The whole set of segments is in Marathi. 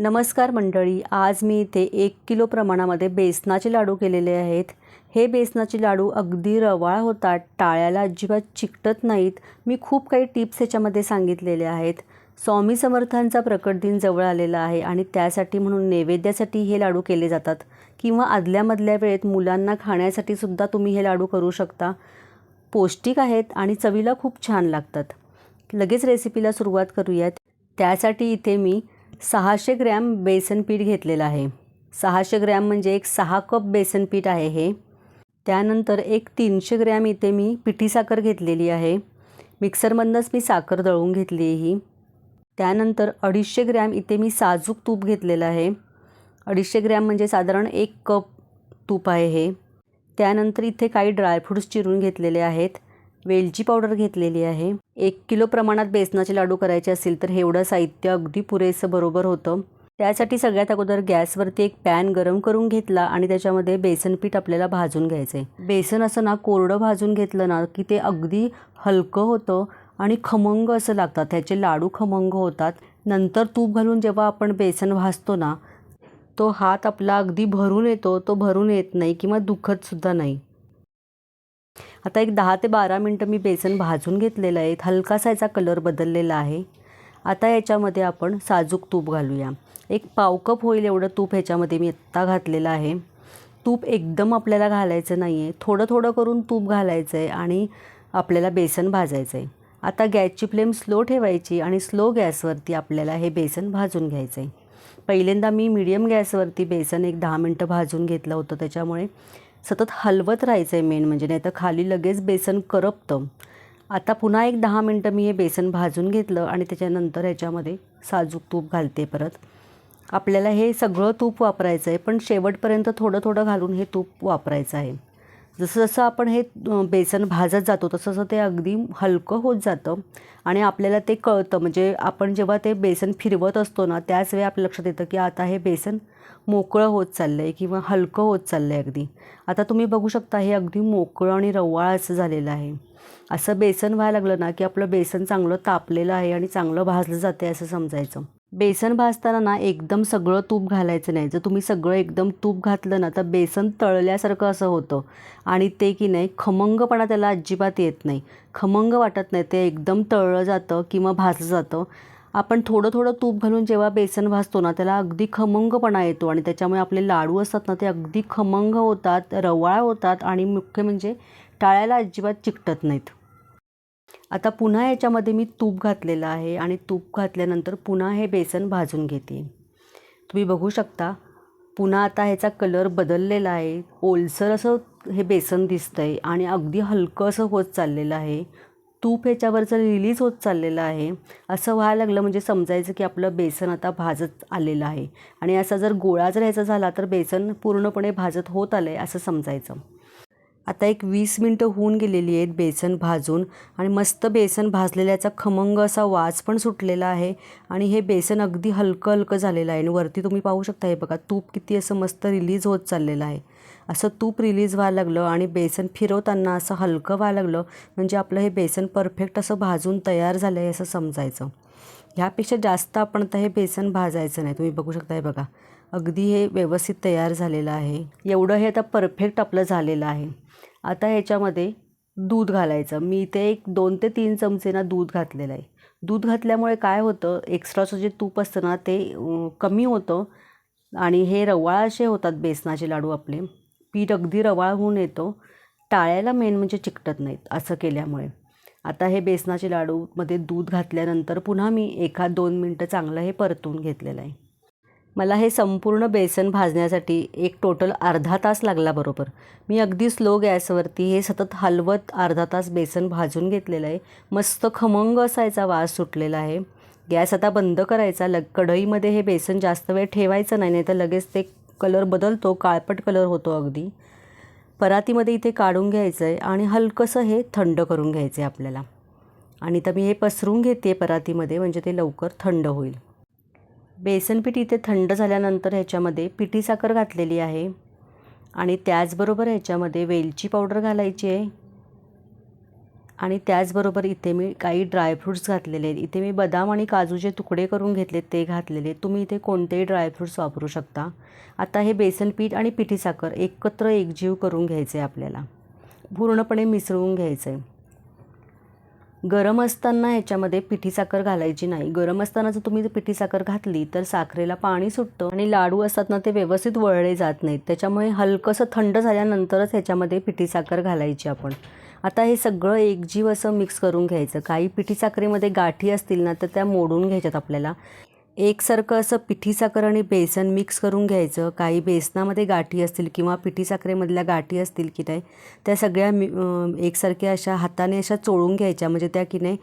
नमस्कार मंडळी आज मी इथे एक किलो प्रमाणामध्ये बेसनाचे लाडू केलेले आहेत. हे बेसनाचे लाडू अगदी रवाळ होतात टाळ्याला अजिबात चिकटत नाहीत. मी खूप काही टिप्स ह्याच्यामध्ये सांगितलेले आहेत. स्वामी समर्थांचा प्रकट दिन जवळ आलेला आहे आणि त्यासाठी म्हणून नैवेद्यासाठी हे लाडू केले जातात किंवा आदल्यामधल्या वेळेत मुलांना खाण्यासाठी सुद्धा तुम्ही हे लाडू करू शकता. पौष्टिक आहेत आणि चवीला खूप छान लागतात. लगेच रेसिपीला सुरुवात करूयात. त्यासाठी इथे मी सहाशे ग्रॅम बेसन पीठ घेतलेलं आहे. सहाशे ग्रॅम म्हणजे एक सहा कप बेसन पीठ आहे हे. त्यानंतर एक तीनशे ग्रॅम इथे मी पिठी साखर घेतलेली आहे. मिक्सरमधनंच मी साखर दळून घेतली आहे ही. त्यानंतर अडीचशे ग्रॅम इथे मी साजूक तूप घेतलेलं आहे. अडीचशे ग्रॅम म्हणजे साधारण एक कप तूप आहे हे. त्यानंतर इथे काही ड्रायफ्रूट्स चिरून घेतलेले आहेत. वेलची पावडर घेतलेली आहे. एक किलो प्रमाणात बेसनाचे लाडू करायचे असतील तर हे एवढं साहित्य अगदी पुरेसं बरोबर होतं. त्यासाठी सगळ्यात अगोदर गॅसवरती एक पॅन गरम करून घेतला आणि त्याच्यामध्ये बेसन पीठ आपल्याला भाजून घ्यायचं आहे बेसन असं ना कोरडं भाजून घेतलं ना की ते अगदी हलकं होतं आणि खमंग असं लागतात. त्याचे लाडू खमंग होतात. नंतर तूप घालून जेव्हा आपण बेसन भाजतो ना तो हात आपला अगदी भरून येतो. तो भरून येत नाही किंवा दुखतसुद्धा नाही. आता एक दहा ते बारा मिनटं मी बेसन भाजून घेतलेलं आहे. हलकासा याचा कलर बदललेला आहे. आता याच्यामध्ये आपण साजूक तूप घालूया. एक पाव कप होईल एवढं तूप ह्याच्यामध्ये मी आत्ता घातलेलं आहे. तूप एकदम आपल्याला घालायचं नाही आहे थोडं थोडं करून तूप घालायचं आहे आणि आपल्याला बेसन भाजायचं आहे आता गॅसची फ्लेम स्लो ठेवायची आणि स्लो गॅसवरती आपल्याला हे बेसन भाजून घ्यायचं आहे पहिल्यांदा मी मीडियम गॅसवरती बेसन एक दहा मिनटं भाजून घेतलं होतं त्याच्यामुळे सतत हलवत राहायचं आहे मेन म्हणजे नाही तर खाली लगेच बेसन करपतं. आता पुन्हा एक दहा मिनटं मी हे बेसन भाजून घेतलं आणि त्याच्यानंतर ह्याच्यामध्ये साजूक तूप घालते परत. आपल्याला हे सगळं तूप वापरायचं आहे पण शेवटपर्यंत थोडं थोडं घालून हे तूप वापरायचं आहे. जसं जसं आपण हे बेसन भाजत जातो तसं तसं ते अगदी हलकं होत जातं. आणि आपल्याला ते कळतं. म्हणजे आपण जेव्हा ते बेसन फिरवत असतो ना त्याच वेळी आपल्या लक्षात येतं की आता हे बेसन मोकळं होत चाललं आहे किंवा हलकं होत चाललं आहे अगदी. आता तुम्ही बघू शकता हे अगदी मोकळं आणि रवाळ असं झालेलं आहे. असं बेसन व्हायला लागलं ना की आपलं बेसन चांगलं तापलेलं आहे आणि चांगलं भाजलं जाते असं समजायचं. बेसन भाजताना ना एकदम सगळं तूप घालायचं नाही. जर तुम्ही सगळं एकदम तूप घातलं ना तर बेसन तळल्यासारखं असं होतं. आणि ते की नाही खमंगपणा त्याला अजिबात येत नाही. खमंग वाटत नाही. ते एकदम तळलं जातं किंवा भाजलं जातं. आपण थोडं थोडं तूप घालून जेव्हा बेसन भाजतो ना त्याला अगदी खमंगपणा येतो आणि त्याच्यामुळे आपले लाडू असतात ना ते अगदी खमंग होतात रवाळ होतात आणि मुख्य म्हणजे टाळ्याला अजिबात चिकटत नाहीत. आता पुन्हा याच्यामध्ये मी तूप घातलेलं आहे आणि तूप घातल्यानंतर पुन्हा हे बेसन भाजून घेते. तुम्ही बघू शकता पुन्हा आता ह्याचा कलर बदललेला आहे. ओलसर असं हे बेसन दिसतं आहे आणि अगदी हलकं असं होत चाललेलं आहे. तूप ह्याच्यावरचं रिलीज होत चाललेलं आहे. असं व्हायला लागलं म्हणजे समजायचं की आपलं बेसन आता भाजत आलेलं आहे. आणि असा जर गोळा जर ह्याचा झाला तर बेसन पूर्णपणे भाजत होत आलं आहे असं समजायचं. आता एक वीस मिनटं होऊन गेलेली आहेत बेसन भाजून आणि मस्त बेसन भाजलेल्याचा खमंग असा वास पण सुटलेला आहे आणि हे बेसन अगदी हलकं हलकं झालेलं आहे आणि वरती तुम्ही पाहू शकता हे बघा तूप किती असं मस्त रिलीज होत चाललेलं आहे. असं तूप रिलीज व्हायला लागलं आणि बेसन फिरवताना असं हलकं व्हायला लागलं म्हणजे आपलं हे बेसन परफेक्ट असं भाजून तयार झालं आहे असं समजायचं. ह्यापेक्षा जास्त आपण तर हे बेसन भाजायचं नाही. तुम्ही बघू शकता हे बघा अगदी हे व्यवस्थित तयार झालेलं आहे. एवढं हे आता परफेक्ट आपलं झालेलं आहे. आता ह्याच्यामध्ये दूध घालायचं. मी इथे एक दोन ते तीन चमचे ना दूध घातलेलं आहे. दूध घातल्यामुळे काय होतं एक्स्ट्राचं जे तूप असतं ना ते कमी होतं आणि हे रवाळ असे होतात बेसनाचे लाडू आपले. पीठ अगदी रवाळ होऊन येतो. टाळ्याला मेन म्हणजे चिकटत नाहीत असं केल्यामुळे. आता हे बेसनाचे लाडूमध्ये दूध घातल्यानंतर पुन्हा मी एखाद दोन मिनटं चांगलं हे परतून घेतलेलं आहे. मला हे संपूर्ण बेसन भाजण्यासाठी एक टोटल अर्धा तास लागला बरोबर. मी अगदी स्लो गॅसवरती हे सतत हलवत अर्धा तास बेसन भाजून घेतलेलं आहे. मस्त खमंग असायचा वास सुटलेला आहे. गॅस आता बंद करायचा. लग कढईमध्ये हे बेसन जास्त वेळ ठेवायचं नाही नाही तर लगेच ते कलर बदलतो. काळपट कलर होतो अगदी. परातीमध्ये इथे काढून घ्यायचं आहे आणि हलकंसं हे थंड करून घ्यायचं आहे आपल्याला. आणि तर मी हे पसरून घेते परातीमध्ये म्हणजे ते लवकर थंड होईल. बेसनपीठ इथे थंड झाल्यानंतर ह्याच्यामध्ये पिठी साखर घातलेली आहे. आणि त्याचबरोबर ह्याच्यामध्ये वेलची पावडर घालायची आहे. आणि त्याचबरोबर इथे मी काही ड्रायफ्रूट्स घातलेले आहेत. इथे मी बदाम आणि काजूचे तुकडे करून घेतले ते घातलेले तुम्ही इथे कोणतेही ड्रायफ्रूट्स वापरू शकता. आता हे बेसन पीठ आणि पिठी साखर एकत्र एकजीव करून घ्यायचं आहे आपल्याला. पूर्णपणे मिसळून घ्यायचं आहे गरम असताना ह्याच्यामध्ये पिठी साखर घालायची नाही. गरम असताना जर तुम्ही पिठी साखर घातली तर साखरेला पाणी सुटतं आणि लाडू असतात ना ते व्यवस्थित वळले जात नाहीत. त्याच्यामुळे हलकंसं थंड झाल्यानंतरच ह्याच्यामध्ये पिठी साखर घालायची आपण. आता हे सगळं एकजीव असं मिक्स करून घ्यायचं. काही पिठी साखरेमध्ये गाठी असतील ना तर त्या मोडून घ्यायच्यात आपल्याला. एकसारखं असं पिठी साखर आणि बेसन मिक्स करून घ्यायचं. काही बेसनामध्ये गाठी असतील किंवा पिठी साखरेमधल्या गाठी असतील की नाही त्या सगळ्या मी एकसारख्या अशा हाताने अशा चोळून घ्यायच्या. म्हणजे त्या की नाही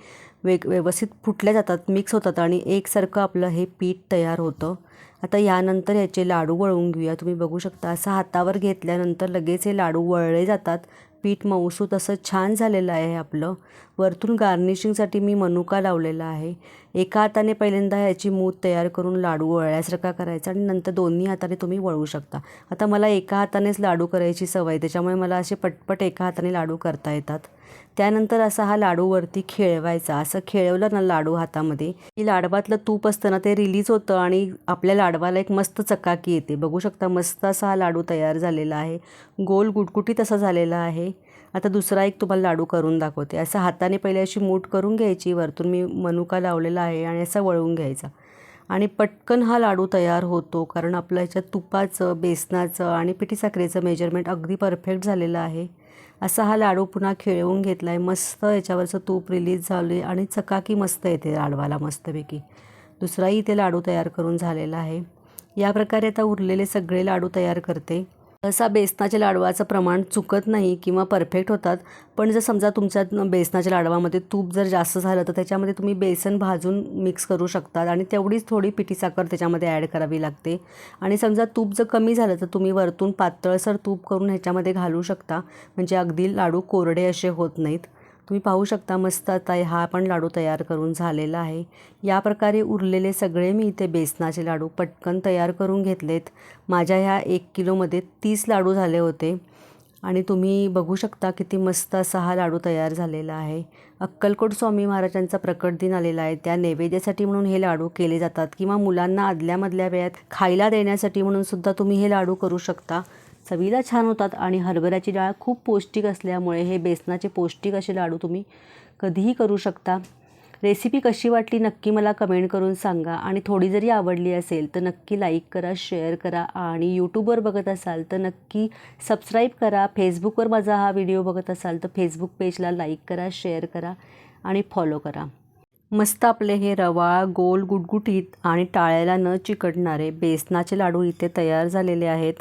वेग व्यवस्थित फुटल्या जातात मिक्स होतात आणि एकसारखं आपलं हे पीठ तयार होतं. आता यानंतर याचे लाडू वळवून घेऊया. तुम्ही बघू शकता असं हातावर घेतल्यानंतर लगेच हे लाडू वळले जातात. पीठ मऊसूत असं छान झालेलं आहे आपलं. वरतून गार्निशिंगसाठी मी मनुका लावलेला आहे. एका हाताने पहिल्यांदा ह्याची मूत तयार करून लाडू वळल्यासारखा करायचा आणि नंतर दोन्ही हाताने तुम्ही वळवू शकता. आता मला एका हातानेच लाडू करायची सवय त्याच्यामुळे मला असे पटपट एका हाताने लाडू करता येतात. त्यानंतर असा हा लाडूवरती खेळवायचा. असं खेळवलं ना लाडू हातामध्ये की लाडवातलं तूप असतं ना ते रिलीज होतं आणि आपल्या लाडवाला एक मस्त चकाकी येते. बघू शकता मस्त असा हा लाडू तयार झालेला आहे. गोल गुटगुटीत असा झालेला आहे. आता दुसरा एक तुम्हाला लाडू करून दाखवते. असं हाताने पहिले अशी मूठ करून घ्यायची वरतून मी मनुका लावलेला आहे आणि असं वळवून घ्यायचा. आणि पटकन हा लाडू तयार होतो कारण आपलं ह्याच्यात तुपाचं बेसनाचं आणि पिठी साखरेचं मेजरमेंट अगदी परफेक्ट झालेलं आहे. असा हा लाडू पुन्हा खेळवून घेतला आहे मस्त याच्यावरचं तूप रिलीज झाली आणि चकाकी मस्त येते लाडवाला मस्तपैकी. दुसराही इथे लाडू तयार करून झालेला आहे. या प्रकारे आता उरलेले सगळे लाडू तयार करते. असा बेसनाच्या लाडवाचं प्रमाण चुकत नाही किंवा परफेक्ट होतात पण जर समजा तुमच्या बेसनाच्या लाडवामध्ये तूप जर जास्त झालं तर त्याच्यामध्ये तुम्ही बेसन भाजून मिक्स करू शकतात आणि तेवढीच थोडी पिठी साखर त्याच्यामध्ये ॲड करावी लागते. आणि समजा तूप जर कमी झालं तर तुम्ही वरतून पातळसर तूप करून ह्याच्यामध्ये घालू शकता. म्हणजे अगदी लाडू कोरडे असे होत नाहीत. तुम्ही पाहू शकता मस्त आता हा पण लाडू तयार करून झालेला आहे. या प्रकारे उरलेले सगळे मी इथे बेसनाचे लाडू पटकन तयार करून घेतलेत. माझ्या ह्या एक किलोमध्ये तीस लाडू झाले होते. आणि तुम्ही बघू शकता किती मस्त असा हा लाडू तयार झालेला आहे. अक्कलकोट स्वामी महाराजांचा प्रकट दिन आलेला आहे. त्या नैवेद्यासाठी म्हणून हे लाडू केले जातात. किंवा मुलांना आदल्यामधल्या वेळात खायला देण्यासाठी म्हणून सुद्धा तुम्ही हे लाडू करू शकता. चवीला छान होतात आणि हरभऱ्याची डाळ खूप पौष्टिक असल्यामुळे हे बेसनाचे पौष्टिक असे लाडू तुम्ही कधीही करू शकता. रेसिपी कशी वाटली नक्की मला कमेंट करून सांगा. आणि थोडी जरी आवडली असेल तर नक्की लाईक करा शेअर करा आणि यूट्यूबवर बघत असाल तर नक्की सबस्क्राईब करा. फेसबुकवर माझा हा व्हिडिओ बघत असाल तर फेसबुक पेजला लाईक करा शेअर करा आणि फॉलो करा. मस्त आपले हे रवाळ गोल गुटगुटीत आणि टाळ्याला न चिकटणारे बेसनाचे लाडू इथे तयार झालेले आहेत.